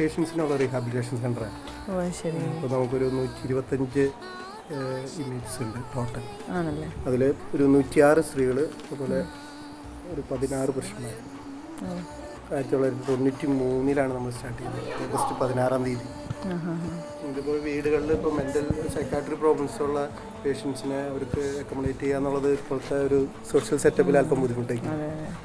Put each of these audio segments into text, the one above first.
പേഷ്യൻസിനുള്ള rehabilitation സെന്ററാണ് അപ്പോൾ നമുക്കൊരു നൂറ്റി ഇരുപത്തഞ്ച് ഇമേജസ് ഉണ്ട് ടോട്ടൽ അതിൽ ഒരു നൂറ്റിയാറ് സ്ത്രീകൾ അതുപോലെ ഒരു പതിനാറ് പുരുഷന്മാർ. ആയിരത്തി തൊള്ളായിരത്തി തൊണ്ണൂറ്റി മൂന്നിലാണ് നമ്മൾ സ്റ്റാർട്ട് ചെയ്തത്. ഓഗസ്റ്റ് പതിനാറാം തീയതി. ഇതിപ്പോൾ വീടുകളിൽ ഇപ്പോൾ മെന്റൽ സൈക്കാട്രി പ്രോബ്ലംസ് ഉള്ള പേഷ്യൻസിനെ അവർക്ക് അക്കോമഡേറ്റ് ചെയ്യുക എന്നുള്ളത് ഇപ്പോഴത്തെ ഒരു സോഷ്യൽ സെറ്റപ്പിൽ അല്പം ബുദ്ധിമുട്ടായിരിക്കും.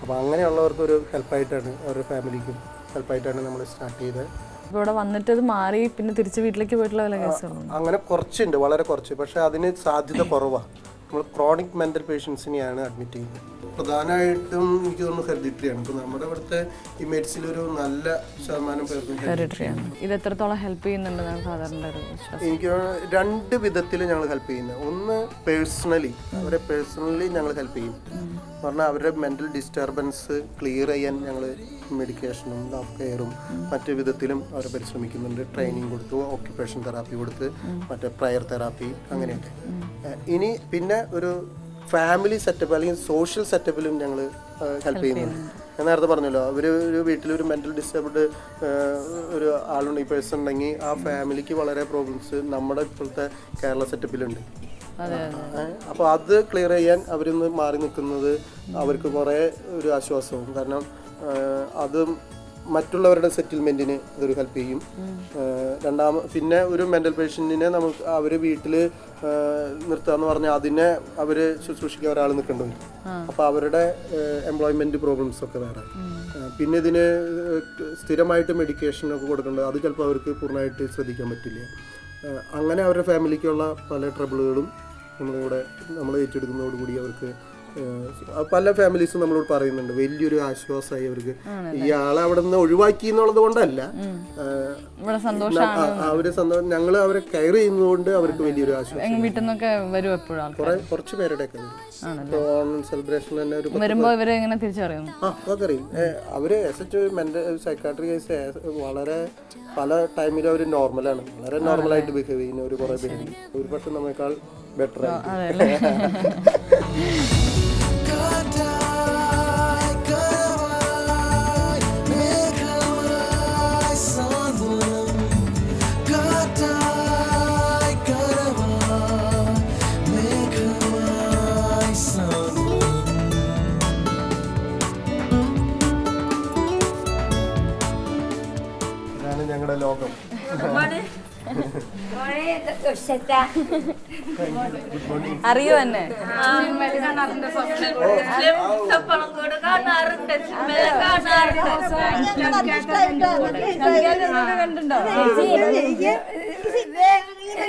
അപ്പോൾ അങ്ങനെയുള്ളവർക്ക് ഒരു ഹെൽപ്പായിട്ടാണ് അവരുടെ ഫാമിലിക്കും ഹെൽപ്പായിട്ടാണ് നമ്മൾ സ്റ്റാർട്ട് ചെയ്തത്. ഇവിടെ വന്നിട്ട് അത് മാറി പിന്നെ തിരിച്ച് വീട്ടിലേക്ക് പോയിട്ടുള്ള വല്ല കേസുകളുണ്ട് അങ്ങനെ കുറച്ചുണ്ട് വളരെ കുറച്ച്. പക്ഷേ അതിന് സാധ്യത കുറവാണ് നമ്മൾ ക്രോണിക് മെന്റൽ പേഷ്യൻസിനെയാണ് അഡ്മിറ്റ് ചെയ്യുന്നത്. പ്രധാനമായിട്ടും എനിക്ക് തോന്നുന്നു ഹെറിഡിറ്ററിയാണ്. ഇപ്പോൾ നമ്മുടെ ഇവിടുത്തെ മെഡിസിൻ ഒരു നല്ല ശതമാനം പേർക്കും ഹെറിഡിറ്ററിയാണ്. ഇത് എത്രത്തോളം ഹെൽപ്പ് ചെയ്യുന്നുണ്ടെന്നാണ് സാധാരണ ഒരു വിശ്വാസം? എനിക്ക് തോന്നുന്നു രണ്ട് വിധത്തിൽ ഞങ്ങൾ ഹെൽപ്പ് ചെയ്യുന്നത് ഒന്ന് പേഴ്സണലി അവരെ പേഴ്സണലി ഞങ്ങൾ ഹെൽപ്പ് ചെയ്യും. പറഞ്ഞാൽ അവരുടെ മെന്റൽ ഡിസ്റ്റർബൻസ് ക്ലിയർ ചെയ്യാൻ ഞങ്ങൾ മെഡിക്കേഷനും ലവ് കെയറും മറ്റു വിധത്തിലും അവർ പരിശ്രമിക്കുന്നുണ്ട്. ട്രെയിനിങ് കൊടുത്തു ഓക്യുപ്പേഷൻ തെറാപ്പി കൊടുത്ത് മറ്റേ പ്രയർ തെറാപ്പി അങ്ങനെയൊക്കെ. ഇനി പിന്നെ ഒരു ഫാമിലി സെറ്റപ്പ് അല്ലെങ്കിൽ സോഷ്യൽ സെറ്റപ്പിലും ഞങ്ങൾ ഹെൽപ്പ് ചെയ്യുന്നുണ്ട്. ഞാൻ നേരത്തെ പറഞ്ഞല്ലോ അവർ ഒരു വീട്ടിൽ ഒരു മെന്റൽ ഡിസ്റ്റർബ്ഡ് ഒരു ആളുണ്ട് ഈ പേഴ്സൺ ഉണ്ടെങ്കിൽ ആ ഫാമിലിക്ക് വളരെ പ്രോബ്ലംസ് നമ്മുടെ ഇപ്പോഴത്തെ കേരള സെറ്റപ്പിലുണ്ട് അപ്പോൾ അത് ക്ലിയർ ചെയ്യാൻ അവരിന്ന് മാറി നിൽക്കുന്നത് അവർക്ക് കുറേ ഒരു ആശ്വാസവും. കാരണം അത് മറ്റുള്ളവരുടെ സെറ്റിൽമെന്റിന് അതൊരു ഹെൽപ്പ് ചെയ്യും. രണ്ടാമ പിന്നെ ഒരു മെന്റൽ പേഷ്യന്റിനെ നമുക്ക് അവർ വീട്ടിൽ നിർത്തുക പറഞ്ഞാൽ അതിനെ അവർ ശുശ്രൂഷിക്കാൻ ഒരാൾ നിൽക്കേണ്ടി വരും. അപ്പൊ അവരുടെ എംപ്ലോയ്മെന്റ് പ്രോബ്ലംസ് ഒക്കെ വേറെ. പിന്നെ ഇതിന് സ്ഥിരമായിട്ട് മെഡിക്കേഷൻ ഒക്കെ കൊടുക്കേണ്ടത് അത് ചിലപ്പോൾ അവർക്ക് പൂർണമായിട്ട് ശ്രദ്ധിക്കാൻ പറ്റില്ല. അങ്ങനെ അവരുടെ ഫാമിലിക്കുള്ള പല ട്രബിളുകളും നമ്മളിവിടെ നമ്മൾ ഏറ്റെടുക്കുന്നതോടുകൂടി അവർക്ക് പല ഫാമിലീസും നമ്മളോട് പറയുന്നുണ്ട് വലിയൊരു ആശ്വാസമായി അവർക്ക്. ഇയാളെ അവിടെ നിന്ന് ഒഴിവാക്കി എന്നുള്ളത് കൊണ്ടല്ല. അവർ സന്തോഷം ഞങ്ങൾ അവരെ കെയർ ചെയ്യുന്നതുകൊണ്ട് അവർക്ക് വലിയൊരു ആശ്വാസം. എങ്ങ് വീട്ടിൽ നിന്നൊക്കെ വരും എപ്പോഴും കുറെ കുറച്ച് പേരുടെ ഒക്കെ സെലിബ്രേഷൻ തന്നെ ഒരു ഇവരെ എങ്ങനെ ആ അതൊക്കെ അറിയും ഏ, അവർ S H mental psychiatry case വളരെ പല ടൈമിലും അവർ നോർമലാണ് വളരെ നോർമലായിട്ട് ബിഹേവ് ചെയ്യുന്ന ഒരു കുറെ പേര് ഒരു പക്ഷെ നമ്മേക്കാൾ ബെറ്റർ ആണ് ഞങ്ങളുടെ ലോകം. അറിയോ എന്നെ?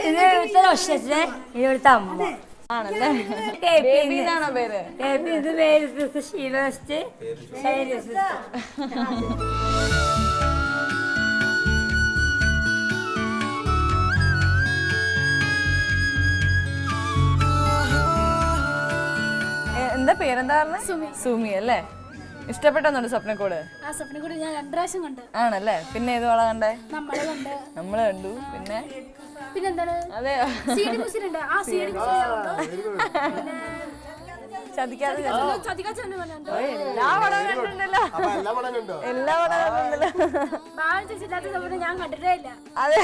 ഇത് ഇത്ര വർഷത്തിലെ ഇവിടുത്തെ അമ്മ ആണല്ലേ ടേപ്പ് ബേബി എന്നാണോ പേര് ടേപ്പ് ഇത് പേര് ശീലവസ്റ്റ് എ- എന്താ പേരെന്താ പറഞ്ഞ? സുമി. അല്ലേ? ഇഷ്ടപ്പെട്ടോ സ്വപ്നക്കൂട്? ആ സ്വപ്നം ഞാൻ രണ്ടു പ്രാവശ്യം കണ്ട്. ആണല്ലേ? പിന്നെ ഏത് വള കണ്ടേ? നമ്മളെ കണ്ട്. നമ്മൾ കണ്ടു. പിന്നെ? പിന്നെന്താണ് അതെ ചതിക്കാതെ എല്ലാ പടവും കണ്ടിട്ടുണ്ടല്ലോ. എല്ലാ പടവും കണ്ടിട്ടുണ്ടല്ലോ. ഞാൻ കണ്ടിട്ടേ ഇല്ല. അതെ.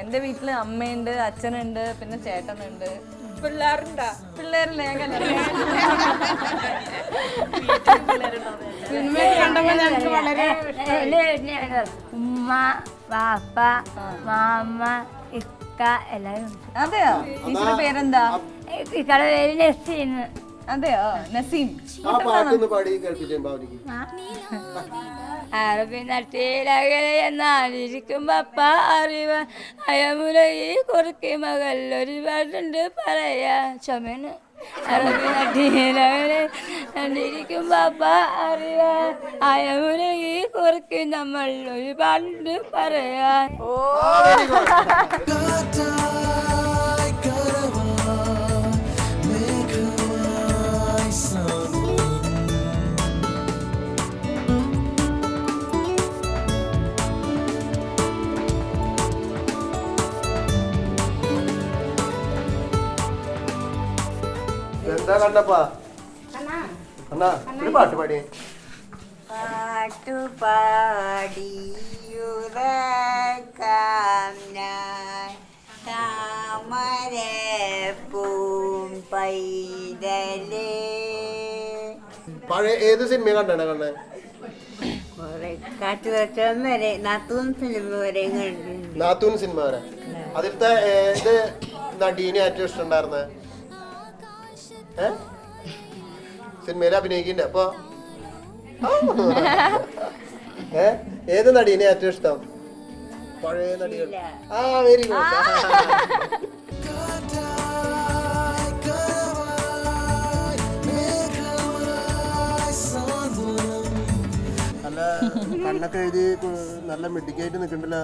എന്റെ വീട്ടിൽ അമ്മയുണ്ട് അച്ഛനുണ്ട് പിന്നെ ചേട്ടനുണ്ട്. പിള്ളേരുണ്ടോ? പിള്ളേരില്ല? ഞാൻ കണ്ടിട്ടില്ല. ഉമ്മ പാപ്പ മാമ ഇക്ക എല്ലാരും ഉണ്ട്. അതെയോ? ടീച്ചറുടെ പേരെന്താ? ഇക്കടെ പേര് നസീം. അതെയോ? നസീം. പാടി കേൾപ്പിച്ചേ അറബി നട്ടിലകലെ എന്നാലിരിക്കും പപ്പ അറിവ. അയമുലകി കുറുക്കി മകൾ ഒരുപാടുണ്ട് പറയാ. ചുമന് അറബി നട്ടിലകലെ എന്നിരിക്കും പപ്പ അറിവ. അയമുലകി കുറുക്കി നമ്മൾ ഒരുപാടുണ്ട് പറയാ. എന്താ കണ്ടപ്പാ? അണ്ണാ ഒരു പാട്ട് പാടി. പാട്ടുപാടിയുറക്കാം ഞാൻ. പൈതലേ. പഴയ ഏത് സിനിമ കണ്ടാണ് കണ്ണേ കുറെ കാട്ടുവച്ചം വരെ നത്തൂൻ സിനിമ വരെ കണ്ടു നാത്തൂൻ സിനിമ വരെ. അതിലത്തെ ഏത് നടീനെ ഏറ്റവും ഇഷ്ടം ഉണ്ടായിരുന്നത് ഏ സിനിമയിൽ അഭിനയിക്കണ്ടേ അപ്പൊ. ഏ? ഏത് നടീനെ ഏറ്റവും ഇഷ്ടം? പഴയ നടികൾ. ആ വെരി ഗുഡ് നല്ല കണ്ണൊക്കെ എഴുതി നല്ല മെഡിക്കായിട്ട് നിൽക്കണ്ടല്ലോ?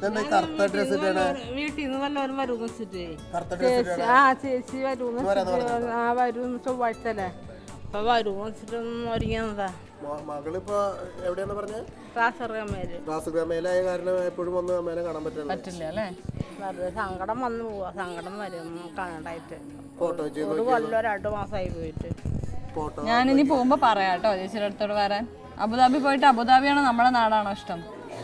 കറുത്ത ഡ്രസ് ഇട്ടാണ്? വീട്ടിൽ നിന്ന് വല്ലവരും വരും വെച്ചിട്ട്. കറുത്ത ആ ചേച്ചി വരും ആ വരും ചൊവ്വാഴ്ച അല്ലേ അപ്പൊ വരും വെച്ചിട്ട് ഒരുങ്ങിയതാ. മ- മകളിപ്പോ എവിടെയാന്ന് പറഞ്ഞ? കാസർഗോമേര് കാരണം എപ്പോഴും വന്ന് അമ്മേനെ കാണാൻ പറ്റില്ല പറ്റില്ല അല്ലേ വെറുതെ സങ്കടം വന്നു പോവാ. സങ്കടം വരും കാണണ്ടായിട്ട്. ഫോട്ടോ ചെയ്ത് ഒരു കൊല്ലം രണ്ടു മാസമായി പോയിട്ട്. ഫോട്ടോ ഞാനിനി പോകുമ്പോ പറയാട്ടോ ചേച്ചിയുടെ അടുത്തോട് വരാൻ. അബുദാബി പോയിട്ട് അബുദാബിയാണോ നമ്മുടെ നാടാണോ ഇഷ്ടം?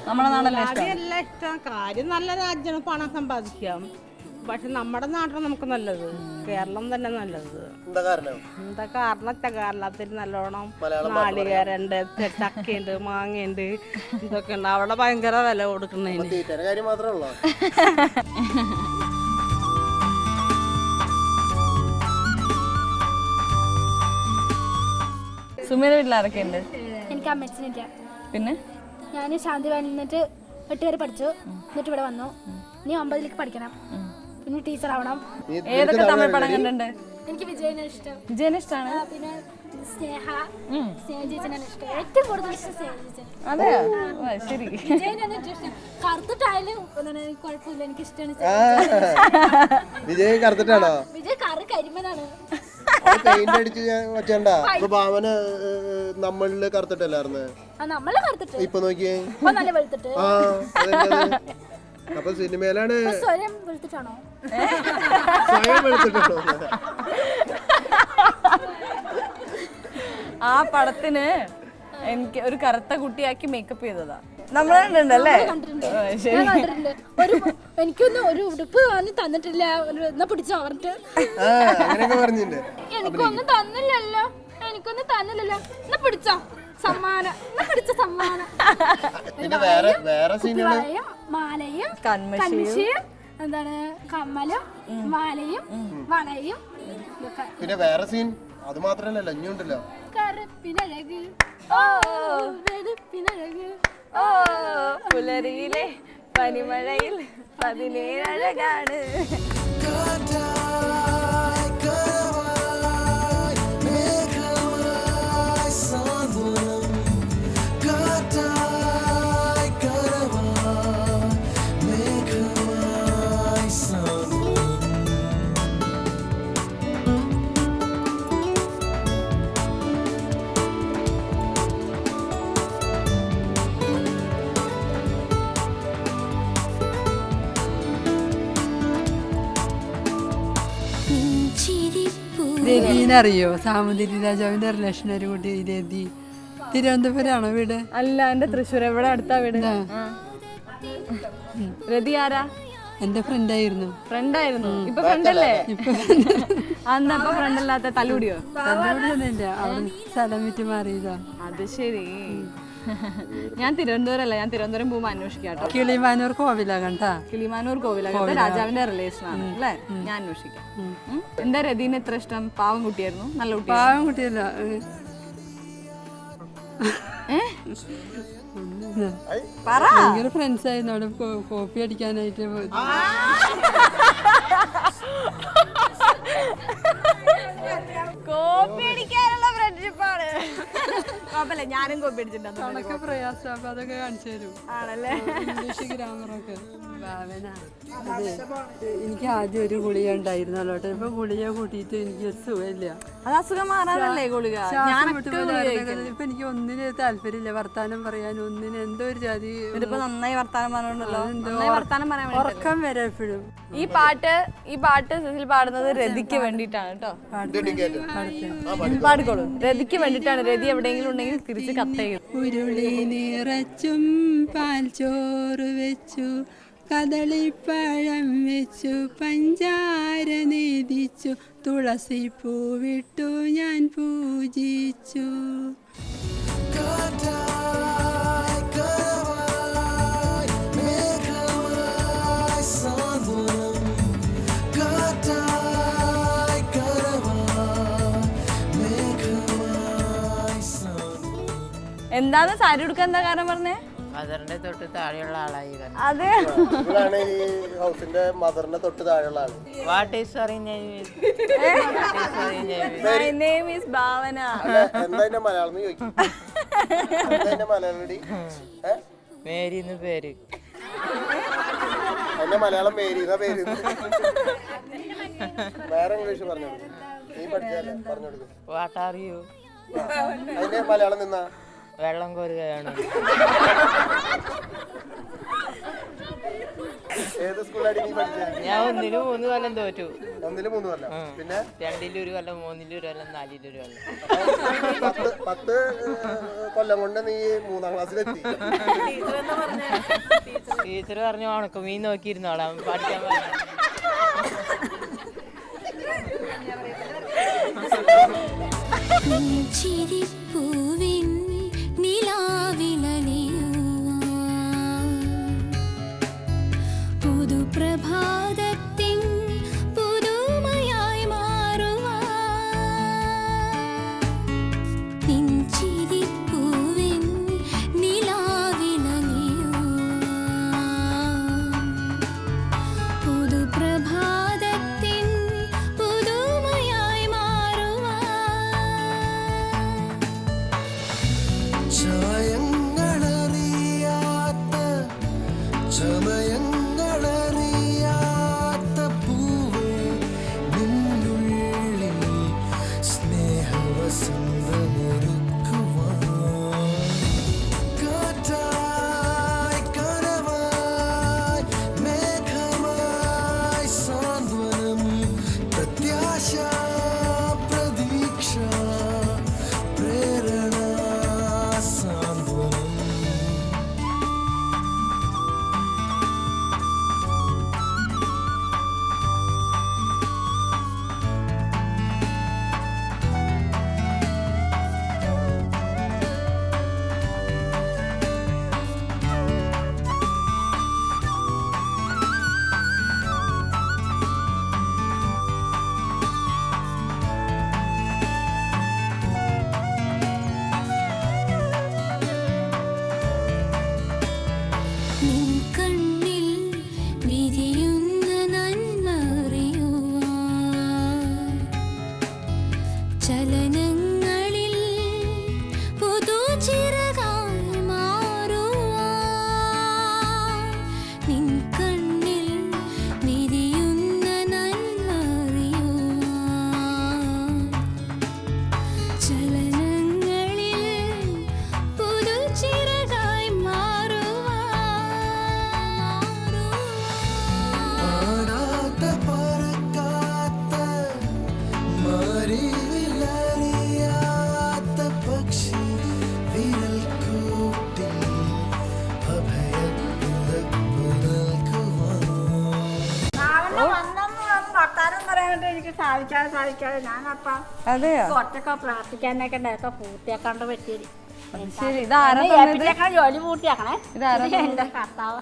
നമ്മുടെ നാടല്ലേ ഇഷ്ടം? എല്ലാം ഇഷ്ടം. കാര്യം നല്ല രാജ്യമാണ് പണം സമ്പാദിക്കാം. പക്ഷെ നമ്മുടെ നാട്ടിൽ നമുക്ക് നല്ലത്. കേരളം തന്നെ നല്ലത്. എന്താ കാരണം? എന്താ കാരണം? വെച്ചാൽ കേരളത്തിൽ നല്ലോണം നാളികേരണ്ട് ചക്കയുണ്ട് മാങ്ങയുണ്ട് ഇതൊക്കെ ഉണ്ട് അവിടെ ഭയങ്കര വില കൊടുക്കുന്നതിന്. സുമേര ആരൊക്കെ ഉണ്ട് എനിക്ക് അമ്മച്ചിനില്ല. പിന്നെ? ഞാൻ ശാന്തി വാനിൽ നിന്നിട്ട് എട്ട് വരെ പഠിച്ചു. എന്നിട്ട് ഇവിടെ വന്നു. ഇനി ഒമ്പതിലേക്ക് പഠിക്കണം. പിന്നെ ടീച്ചർ ആവണം. ഏതൊക്കെ തമിഴ് പടം കണ്ടിട്ടുണ്ട്? എനിക്ക് വിജയനെ ഇഷ്ടം. വിജയനെ ഇഷ്ടമാണ് പിന്നെ സ്നേഹ സ്നേഹ ചേച്ചനാണ് ഇഷ്ടം. ഏറ്റവും കൂടുതൽ ഇഷ്ടം സ്നേഹ ചേച്ചൻ അതെ ശരി. വിജയനാണ് ഏറ്റവും ഇഷ്ടം. കറുത്തിട്ടായാലും കുഴപ്പമില്ല. എനിക്ക് ഇഷ്ടമാണ് വിജയ് കറുത്തിട്ടാണോ? വിജയ് കറി കരിമനാണ്. പെയിന്റ് അടിച്ച് വെച്ചണ്ട. അപ്പൊ ഭാവന നമ്മളിൽ കറുത്തിട്ടല്ലായിരുന്നു? ആ നമ്മളെ കറുത്തിട്ട്. ഇപ്പൊ നോക്കിയേ. അപ്പൊ നല്ല വെളുത്തിട്ട്. ആ അതെന്താ അപ്പൊ സിനിമയിലാണ് സ്വയം വെളുത്തിട്ടാണോ? സ്വയം ആ പടത്തിന് എനിക്ക് ഒരു കറുത്ത കുട്ടിയാക്കി മേക്കപ്പ് ചെയ്തതാ. നമ്മൾ കണ്ടിട്ടുണ്ടല്ലേ? ഞാൻ കണ്ടിട്ടുണ്ട്. ഒരു എനിക്കൊന്നും ഒരു ഉടുപ്പ് വാങ്ങി തന്നിട്ടില്ല. ഒരു എന്നാ പിടിച്ചോ പറഞ്ഞിട്ട്? ആ അങ്ങനെയൊക്കെ പറഞ്ഞിട്ടുണ്ട്. എനിക്കൊന്നും തന്നില്ലല്ലോ. എനിക്കൊന്നും തന്നില്ലല്ലോ. എന്നാ പിടിച്ചോ? സമ്മാനം. എന്നാ പിടിച്ച സമ്മാനം? പിന്നെ വേറെ വേറെ വളയും മാലയും കൺമഷിയും കൺമഷിയും എന്താണ് കമ്മലും മാലയും വളയും ഇതൊക്കെ. പിന്നെ വേറെ സീൻ? അത് മാത്രല്ല ഇനിയുണ്ടല്ലോ കറുപ്പിനഴക്. ഓ. വെളുപ്പിനഴക്. ഓ പുലരിയിലെ പനിമഴയിൽ പതിനേഴഴകാണ്. രതിനറിയോ സാമൂതിരി രാജാവിന്റെ റിലേഷനൊരു കൂട്ടി? ഇതെത്തി തിരുവനന്തപുരമാണോ വീട്? അല്ല എന്റെ തൃശ്ശൂർ. എവിടെ അടുത്താ വീട്. രതി ആരാ? എന്റെ ഫ്രണ്ടായിരുന്നു ഫ്രണ്ട് ആയിരുന്നു. ഇപ്പൊ ഫ്രണ്ട് അല്ലേ? അന്ന് അപ്പൊ ഫ്രണ്ട് അല്ലാത്ത തലൂടിയോ തന്നോടൊന്നുമില്ല അവിടെ സ്ഥലം വിറ്റ് മാറിയതാ. അത് ശരി. ഞാൻ തിരുവനന്തപുരം അല്ല ഞാൻ തിരുവനന്തപുരം പോകുമ്പോ അന്വേഷിക്കാം കേട്ടോ. കിളിമാനൂർ കോവില കണ്ടാ കിളിമാനൂർ കോവിലകത്തെ രാജാവിന്റെ റിലേഷൻ ആണ് അല്ലേ? ഞാൻ അന്വേഷിക്കാം. എന്താ രതീനെ എത്ര ഇഷ്ടം? പാവം കുട്ടിയായിരുന്നു നല്ല കുട്ടി പാവം കുട്ടിയല്ല ഭയങ്കര ഫ്രണ്ട്സ് ആയിരുന്നു അവിടെ കോപ്പി അടിക്കാനായിട്ട് കുഴപ്പമില്ല ഞാനും കോപ്പി അടിച്ചിട്ടുണ്ടോ പ്രയാസം അപ്പൊ അതൊക്കെ കാണിച്ചു തരും. ആണല്ലേ? ഇംഗ്ലീഷ് ഗ്രാമറൊക്കെ. ഭാവന. അതെ. എനിക്ക് ആദ്യം ഒരു ഗുളിക ഉണ്ടായിരുന്നല്ലോ ഇപ്പൊ ഗുളിക കൂട്ടിയിട്ട് എനിക്ക് സുഖമില്ല. അത് അസുഖം മാറാനല്ലേ ഗുളിക. ഇപ്പൊ എനിക്ക് ഒന്നിന് താല്പര്യമില്ല. വർത്താനം പറയാൻ ഒന്നിന് എന്തോ ഒരു ജാതി നന്നായി വർത്താനം പറഞ്ഞോണ്ടല്ലോ. വർത്താനം പറയാൻ ഉറക്കം വരെ എപ്പോഴും. ഈ പാട്ട് ഈ പാട്ട് സുശീൽ പാടുന്നത് രതിക്ക് വേണ്ടിയിട്ടാണ് കേട്ടോ പാടിക്കോളൂ. രതിക്ക് വേണ്ടിട്ടാണ് രതി എവിടെയെങ്കിലും ഉണ്ടെങ്കിൽ തിരിച്ച് കത്തയും ഉരുളി നിറച്ചും പാൽ ചോറ് വെച്ചു. കദളിപ്പഴം വെച്ചു പഞ്ചാര നീതിച്ചു തുളസി പൂവിട്ടു ഞാൻ പൂജിച്ചു. എന്താണ് സാരി ഉടുക്കാൻ എന്താ കാരണം പറഞ്ഞേ? മദറിന്റെ തൊട്ട് താഴെയുള്ള ആളായി അതെ. ഇവളാണ് ഈ ഹൗസിന്റെ മദറിന്റെ തൊട്ട് താഴെയുള്ള ആൾ. What is my name is Bhavana അല്ല, എന്താ എന്റെ മലയാളം എന്ന് ചോദിക്കും. എന്താ അതിന്റെ മലയാളം? ഏ? മേരി എന്ന് പേര്. എന്റെ മലയാളം പേര് ഇതാ പേര് വേറെ ഇംഗ്ലീഷ് പറഞ്ഞു കൊടുക്കും നീ പഠിച്ചാലേ പറഞ്ഞു കൊടുക്കും വാട്ട് ആർ യു അതിന്റെ മലയാളം നിന്നാ? വെള്ളം കോരുകയാണ് ഏത് നീ പഠിച്ചത് ഞാൻ ഒന്നിലും മൂന്ന് കൊല്ലം തോറ്റു. ഒന്നിൽ മൂന്ന് കൊല്ലം. പിന്നെ? രണ്ടിലും ഒരു കൊല്ലം മൂന്നിലും ഒരു കൊല്ലം നാലിലും ഒരു കൊല്ലം. പത്ത് പത്ത് കൊല്ലം കൊണ്ട് നീ മൂന്നാം ക്ലാസ്സിലെത്തി. ടീച്ചർ പറഞ്ഞു? ഉണക്കുമീൻ നോക്കിയിരുന്നോളാം പഠിക്കാൻ പറഞ്ഞു ചിരിപ്പൂവിൻ നിലാവിലലിയുവാൻ പുതുപ്രഭാതത്തിൻ സാധിക്കാതെ സാധിക്കാതെ ഞാനപ്പം അതെയോ? കുറച്ചൊക്കെ പ്രാർത്ഥിക്കാനൊക്കെ ഉണ്ടായൊക്കെ പൂർത്തിയാക്കാണ്ട് പറ്റിയത്. ശരി. ഇതാരാ എന്നെ തന്നത്? ഏൽപ്പിച്ചേക്കണ ജോലി പൂർത്തിയാക്കണേ? ഇതാരാ എന്റെ കർത്താവ്.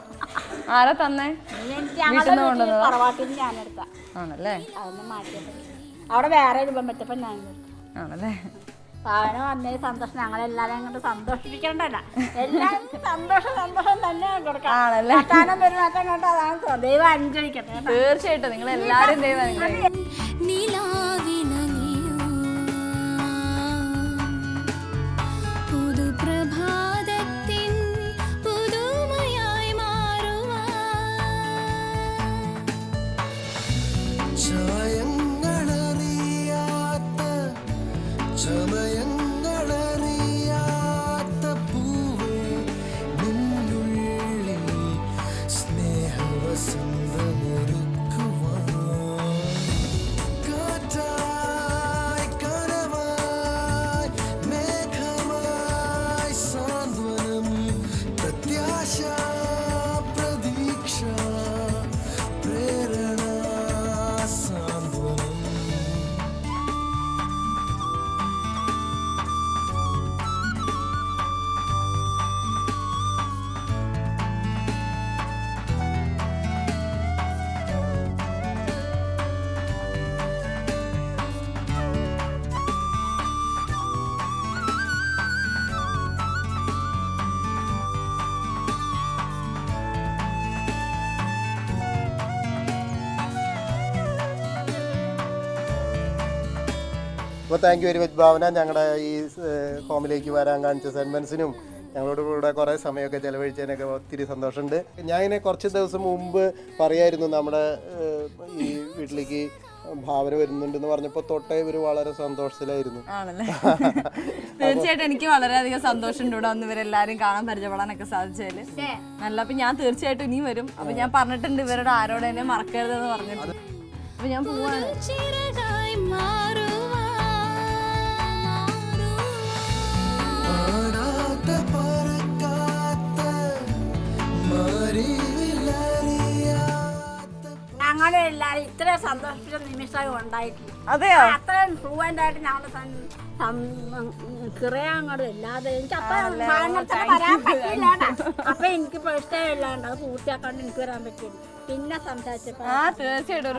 ആരാ തന്നേ? എനിക്ക് വീട്ടിൽ ഞങ്ങളുടെ നിന്ന് വീട്ടിൽ കൊണ്ടുവന്നതാ? തറവാട്ടിൽ നിന്ന് ഞാനെടുത്ത. ആണല്ലേ? അതൊന്നും മാറ്റിയത് അവിടെ വേറെ രൂപം ഞാൻ ആണല്ലേ? പാവന വന്നേ സന്തോഷം. ഞങ്ങളെല്ലാരും അങ്ങോട്ട് സന്തോഷിപ്പിക്കണ്ടല്ല എല്ലാരും സന്തോഷം സന്തോഷം തന്നെയാണ് കൊടുക്കാം. ആണല്ലേ? പെരുമാറ്റം കേട്ടോ അതാണ് ദൈവം അനുഗ്രഹിക്കട്ടെ തീർച്ചയായിട്ടും. നിങ്ങൾ എല്ലാരും ദൈവം പുതുപ്രഭാതത്തിൻ പുതുമയായി മാറുവാ അപ്പോൾ thank you very much Bhavana. ഞങ്ങളുടെ ഈ ഹോമിലേക്ക് വരാൻ കാണിച്ച സെൻമെൻസിനും ഞങ്ങളോട് കൂടെ കുറേ സമയമൊക്കെ ചിലവഴിച്ചതിനൊക്കെ ഒത്തിരി സന്തോഷമുണ്ട്. ഞാൻ ഇങ്ങനെ കുറച്ച് ദിവസം മുമ്പ് പറയായിരുന്നു നമ്മുടെ ഈ വീട്ടിലേക്ക് ഭാവന വരുന്നുണ്ടെന്ന് പറഞ്ഞപ്പോൾ തൊട്ടേ ഇവർ വളരെ സന്തോഷത്തിലായിരുന്നു. തീർച്ചയായിട്ടും എനിക്ക് വളരെയധികം സന്തോഷമുണ്ട് ഇവിടെ വന്ന് ഇവരെല്ലാരും കാണാൻ പരിചയപ്പെടാനൊക്കെ സാധിച്ചതിൽ. നല്ല അപ്പൊ ഞാൻ തീർച്ചയായിട്ടും ഇനിയും വരും. അപ്പൊ ഞാൻ പറഞ്ഞിട്ടുണ്ട് ഇവരോട് ആരോടെ എന്നെ മറക്കരുതെന്ന് പറഞ്ഞിട്ടുണ്ട് അപ്പൊ ഞാൻ പോവാണ്. മാറിവിലറിയാത്ത ഞങ്ങളെല്ലാരും ഇത്രയും സന്തോഷിച്ച നിമിഷം ഉണ്ടായിട്ടില്ല. അതെയോ? അത്രയും ഫ്ലുവന്റ് ആയിട്ട് ഞങ്ങളുടെ കിറയാങ്ങോട് ഇല്ലാതെ എനിക്ക് അപ്പൊ വരാൻ പറ്റില്ല അപ്പൊ എനിക്ക് ഇഷ്ടമില്ലാണ്ട് അത് പൂർത്തിയാക്കാണ്ട് എനിക്ക് വരാൻ പറ്റില്ല പിന്നെ സംസാരിച്ചപ്പോ തീർച്ചയായിട്ടും